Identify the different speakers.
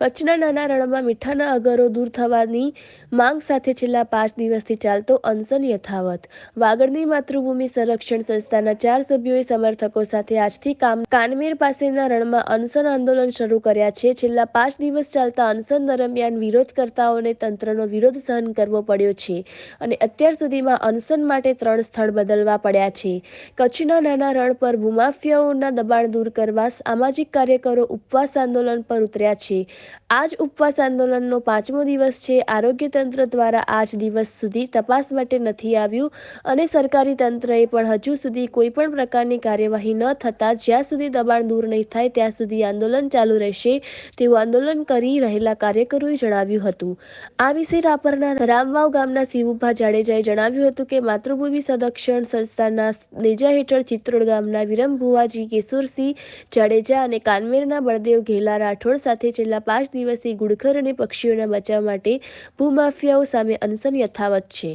Speaker 1: કચ્છના નાના રણમાં મીઠાના અગરો દૂર થવાની માંગ સાથે છેલ્લા પાંચ દિવસથી ચાલતો અનશન યથાવત. વાગડની માતૃભૂમિ સંરક્ષણ સંસ્થાના ચાર સભ્યોએ સમર્થકો સાથે આજથી કામ કાનમેર પાસેના રણમાં અનશન આંદોલન શરૂ કર્યા છે. છેલ્લા પાંચ દિવસ ચાલતા અનશન દરમિયાન વિરોધકર્તાઓને તંત્રનો વિરોધ સહન કરવો પડ્યો છે અને અત્યાર સુધીમાં અનશન માટે ત્રણ સ્થળ બદલવા પડ્યા છે. કચ્છના નાના રણ પર ભૂમાફિયાઓના દબાણ દૂર કરવા સામાજિક કાર્યકરો ઉપવાસ આંદોલન પર ઉતર્યા છે. આજ ઉપવાસ આંદોલનનો પાંચમો દિવસ છે. આરોગ્ય તંત્ર દ્વારા આજ દિવસ સુધી તપાસ માટે નથી આવ્યું અને સરકારી તંત્રએ પણ હજુ સુધી કોઈ પણ પ્રકારની કાર્યવાહી ન થતાં જ્યાં સુધી દબાણ દૂર નહીં થાય ત્યાં સુધી આંદોલન ચાલુ રહેશે તેવું આંદોલન કરી રહેલા કાર્યકરોએ જણાવ્યું હતું. આ વિશે રાપરના રામવાવ ગામના શિવુભા જાડેજાએ જણાવ્યું હતું કે માતૃભૂમિ સંરક્ષણ સંસ્થાના નેજા હેઠળ ચિત્રોડ ગામના વિરમ ભુવાજી કેશુરસિંહ જાડેજા અને કાનમેરના બળદેવ ઘેલા રાઠોડ સાથે છેલ્લા પાંચ દિવસથી ઘુડખર અને પક્ષીઓના બચાવ માટે ભૂમાફિયાઓ સામે અનશન યથાવત છે.